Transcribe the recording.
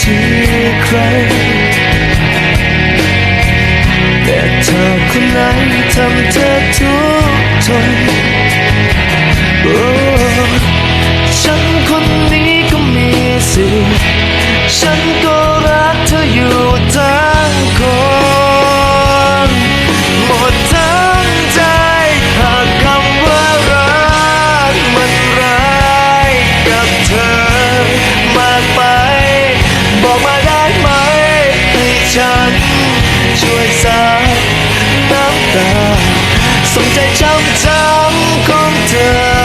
ที่ใคร แต่เธอคนไหนทำเธอทุกข์ทนโอ้ฉันคนนี้ก็มีสิทธิ์ฉันก็รักเธออยู่ 总在找不到空的。